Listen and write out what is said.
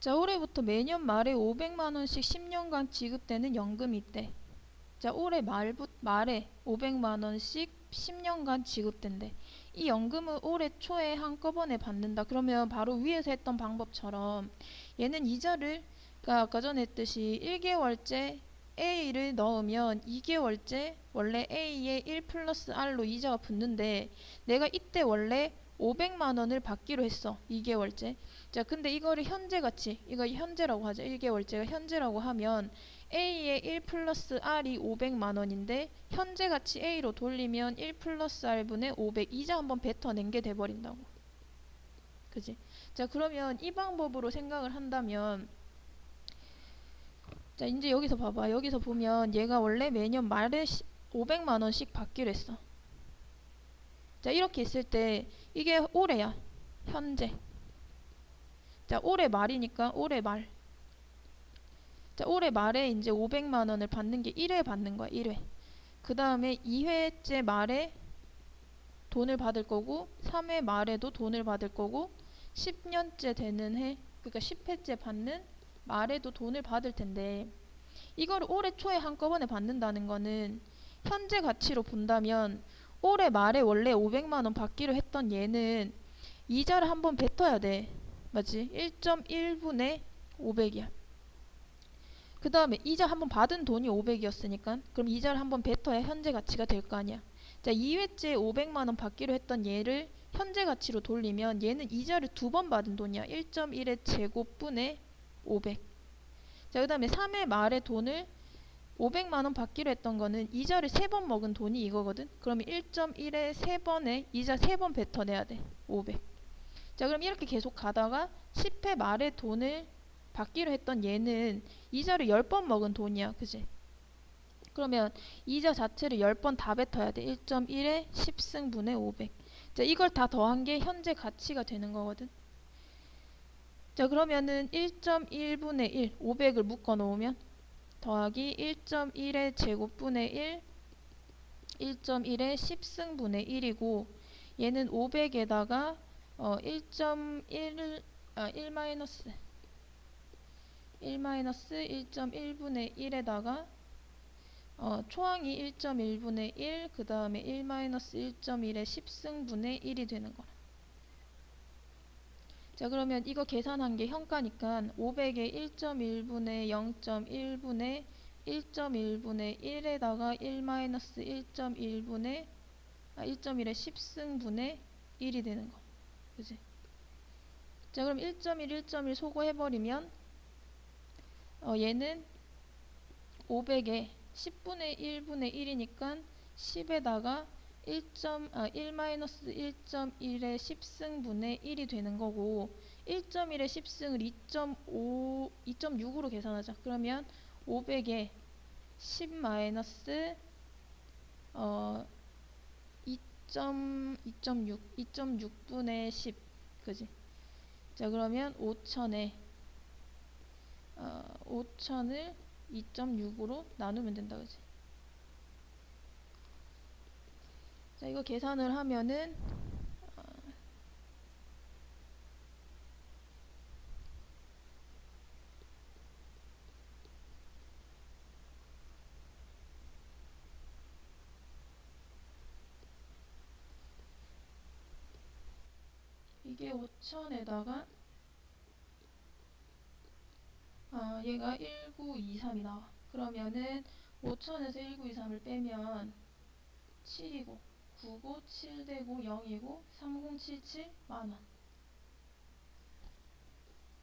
자, 올해부터 매년 말에 500만 원씩 10년간 지급되는 연금이 있대. 자, 올해 말부, 말에 500만 원씩 10년간 지급된대. 이 연금을 올해 초에 한꺼번에 받는다. 그러면 바로 위에서 했던 방법처럼 얘는 이자를 그러니까 아까 전에 했듯이 1개월째 A를 넣으면 2개월째 원래 A에 1 플러스 R로 이자가 붙는데 내가 이때 원래 500만 원을 받기로 했어. 2개월째. 자, 근데 이거를 현재 가치, 이거 현재라고 하자. 1개월째가 현재라고 하면 A의 1 플러스 R이 500만 원인데 현재 가치 A로 돌리면 1 플러스 R분의 500 이자 한번 뱉어낸 게 돼버린다고. 그지? 자, 그러면 이 방법으로 생각을 한다면 자, 이제 여기서 봐봐. 여기서 보면 얘가 원래 매년 말에 500만 원씩 받기로 했어. 자, 이렇게 있을 때 이게 올해야. 현재. 자, 올해 말이니까 올해 말. 자, 올해 말에 이제 500만 원을 받는 게 1회 받는 거야. 1회. 그 다음에 2회째 말에 돈을 받을 거고 3회 말에도 돈을 받을 거고 10년째 되는 해 그러니까 10회째 받는 말에도 돈을 받을 텐데 이걸 올해 초에 한꺼번에 받는다는 거는 현재 가치로 본다면 올해 말에 원래 500만 원 받기로 했던 얘는 이자를 한번 뱉어야 돼. 맞지? 1.1분의 500이야. 그 다음에 이자 한번 받은 돈이 500이었으니까 그럼 이자를 한번 뱉어야 현재 가치가 될 거 아니야. 자 2회째 500만원 받기로 했던 얘를 현재 가치로 돌리면 얘는 이자를 두 번 받은 돈이야. 1.1의 제곱분의 500. 자, 그 다음에 3회 말에 돈을 500만원 받기로 했던 거는 이자를 3번 먹은 돈이 이거거든. 그러면 1.1에 3번에 이자 3번 뱉어내야 돼. 500. 자, 그럼 이렇게 계속 가다가 10회 말에 돈을 받기로 했던 얘는 이자를 10번 먹은 돈이야. 그지? 그러면 이자 자체를 10번 다 뱉어야 돼. 1.1에 10승분의 500. 자, 이걸 다 더한 게 현재 가치가 되는 거거든. 자 그러면은 1.1분의 1 500을 묶어 놓으면 더하기 1.1의 제곱분의 1 1.1의 10승분의 1이고 얘는 500에다가 어 1.1 아, 1 마이너스 1 마이너스 1.1분의 1에다가 어, 초항이 1.1분의 1, 그 다음에 1 마이너스 1.1의 10승분의 1이 되는 거라. 자 그러면 이거 계산한 게 현가니까 500에 1.1분의 0.1분의 1.1분의 1에다가 1 마이너스 1.1분의 아 1.1의 10승분의 1이 되는 거. 그지? 자 그럼 1.1 1.1 소거해버리면 어 얘는 500에 10분의 1분의 1이니까 10에다가 1. 아, 1-1.1의 10승분의 1이 되는 거고 1.1의 10승을 2.5, 2.6으로 계산하자. 그러면 500에 10 마이너스 어 2.2.6 2.6분의 10 그지? 자 그러면 5천에 어, 5천을 2.6으로 나누면 된다 그지? 자, 이거 계산을 하면은 어, 이게 5천에다가 아, 얘가 1923이 나와. 그러면은 5천에서 1923을 빼면 7이고 9고 7되고 0이고 3077 만원